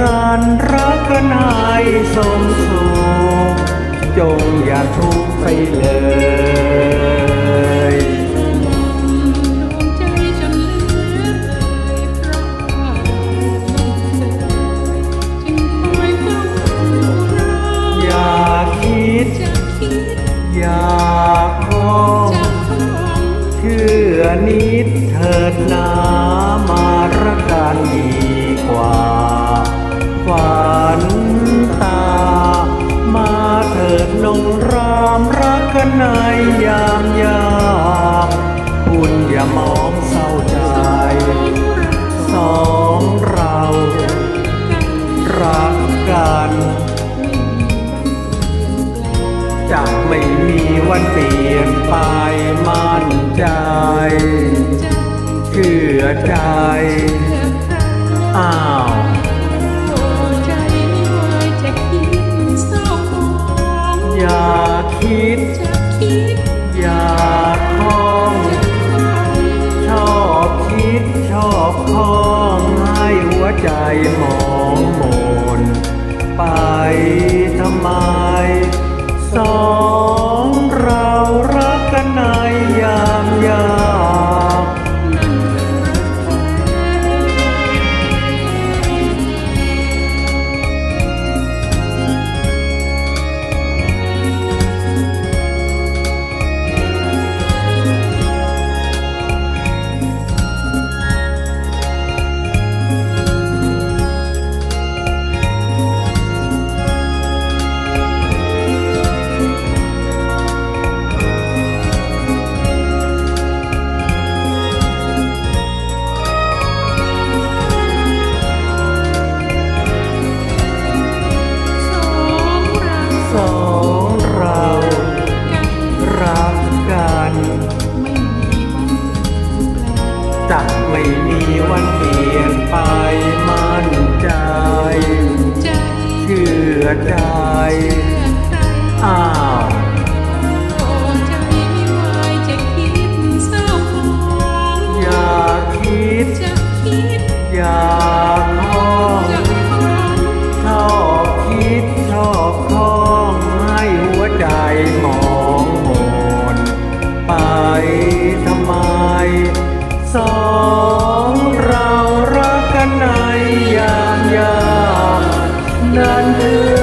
กันรักกันให้สมสุขจงอย่าทุกข์ไปเลยดวงใจจนเลือเลยเพราะว่าคยจึงคอยเฝ้าเราอย่าคิด อย่าคล้องจะคล้องเชื่อนิดเถิดนามารักกันดีกว่า ยามยากคุณอย่ามองเศร้าใจ สองเรา รักกัน จะไม่มีวันเปลี่ยนไปมั่นใจ เชื่อใจ อ้าวใจไม่ไหวจะคิดเศร้าหมองอย่า คิด อย่าคล้อง ชอบคิดชอบคล้องให้หัวใจหมองหมนไปทำไมสอง ของเรารักกันในยามยากนั่นคือ